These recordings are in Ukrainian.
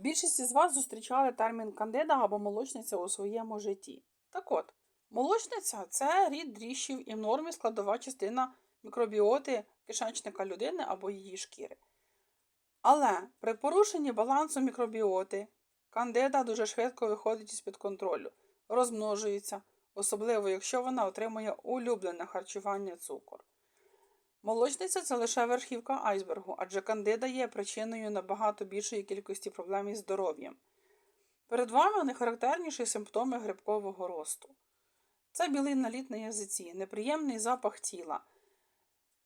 Більшість із вас зустрічали термін кандида або молочниця у своєму житті. Так от, молочниця це рід дріжджів і в нормі складова частина мікробіоти кишечника людини або її шкіри. Але при порушенні балансу мікробіоти кандида дуже швидко виходить із-під контролю, розмножується, особливо якщо вона отримує улюблене харчування цукор. Молочниця це лише верхівка айсбергу, адже кандида є причиною набагато більшої кількості проблем із здоров'ям. Перед вами найхарактерніші симптоми грибкового росту. Це білий наліт на язиці, неприємний запах тіла,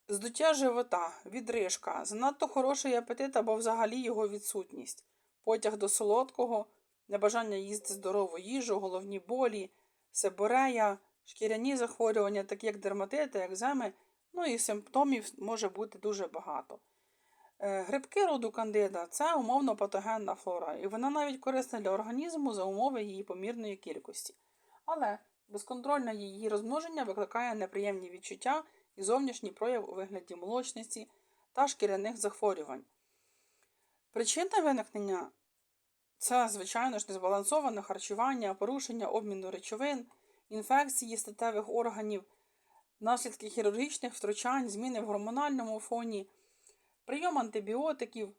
здуття живота, відрижка, занадто хороший апетит або взагалі його відсутність, потяг до солодкого, небажання їсти здорову їжу, головні болі, себорея, шкіряні захворювання, такі як дерматити, екземи, ну і симптомів може бути дуже багато. Е, Грибки роду кандида це умовно патогенна флора, і вона навіть корисна для організму за умови її помірної кількості. Але безконтрольне її розмноження викликає неприємні відчуття і зовнішній прояв у вигляді молочниці та шкіряних захворювань. Причина виникнення це, звичайно ж, незбалансоване харчування, порушення обміну речовин, інфекції статевих органів, наслідки хірургічних втручань, зміни в гормональному фоні, прийом антибіотиків.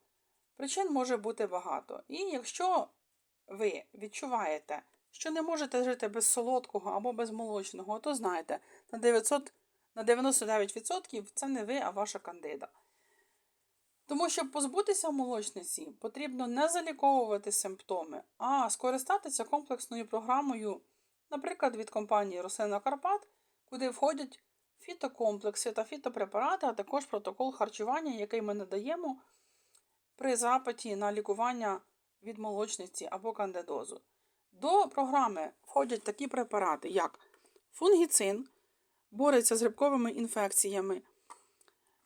Причин може бути багато. І якщо ви відчуваєте, що не можете жити без солодкого або без молочного, то знайте, на 900, на 99% це не ви, а ваша кандида. Тому, щоб позбутися молочниці, потрібно не заліковувати симптоми, а скористатися комплексною програмою, наприклад, від компанії Рослина Карпат, куди входять фітокомплекси та фітопрепарати, а також протокол харчування, який ми надаємо при запиті на лікування від молочниці або кандидозу. До програми входять такі препарати, як фунгіцин, бореться з грибковими інфекціями.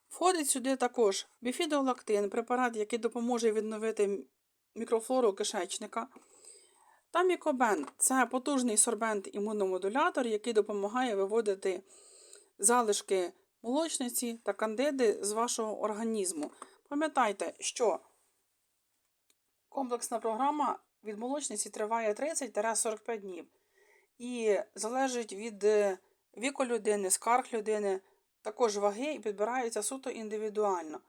Входить сюди також біфідолактин, препарат, який допоможе відновити мікрофлору кишечника. Та мікобен це потужний сорбент-імуномодулятор, який допомагає виводити залишки молочниці та кандиди з вашого організму. Пам'ятайте, що комплексна програма від молочниці триває 30-45 днів і залежить від е, віку людини, скарг людини, також ваги і підбирається суто індивідуально.